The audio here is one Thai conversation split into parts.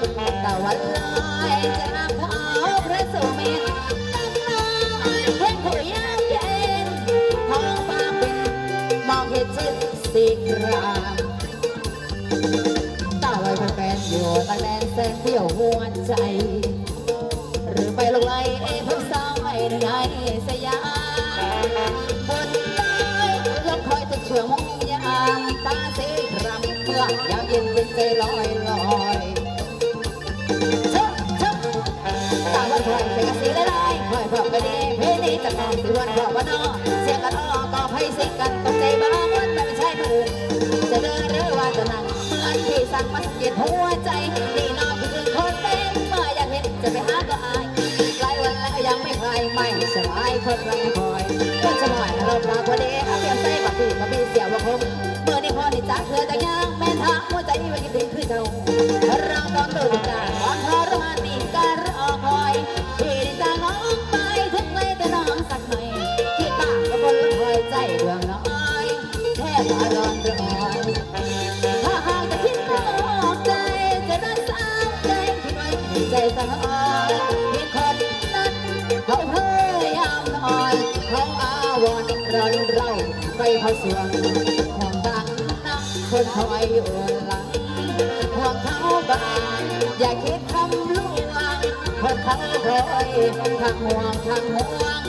ตะวันลอยจะขาพระสุเมธตั้งนานเพื่อนผู้ยามเย็นท้องฟ้าเป็นมองเห็นชิดสีครามตาลอยเป็นแฟนอยู่ตั้งแดนแสงเที่ยวหัวใจ หรือไปลงไล่เอพวกสาวไม่ได้ไงสยามบนใต้ลมคอยจะเชื่อมองยามตาสีครามเมื่อยามเย็นเป็นใจลอยลอย ชิบชิบตาวันพลอยเป็นกระสีละลายพลอยพร้อมกันดีเพนี้จะมองสิวันพร้อมวันนอเสียงกันอ้อก็ให้สิงกันตกใจบ้างวันแต่ไม่ใช่ผู้อื่นจะเดินหรือว่าจะนั่งเหมือนที่สั่งมาสังเกตหัวใจนี่นอนคือคนเป็นเมื่ออยากเห็นจะไปหาก็อายหลายวันแล้วยังไม่คลายไม่สบายคนรังคอยก็จะหน่อยเราพาพอดีเอาเปียนใส่บักพี่มาพี่เสียวว่าคมเมื่อนี้พอที่จากเธอจะยัง แค่มาร้อนร้อนถ้าหากจะคิดนอกใจ จะได้สาวใจคิดไว้ในใจสะออนมีคนนั้นเขาพยายามนอนเขาอาวรณ์รอนเราไปเขาสวงห่วงบางนักคนคอยอยู่หลังห่วงเขาบางอย่าคิดคำลวงคนเขาคอยทางห่วงทางห่วง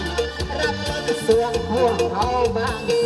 รักล้นสวงห่วงเขาบาง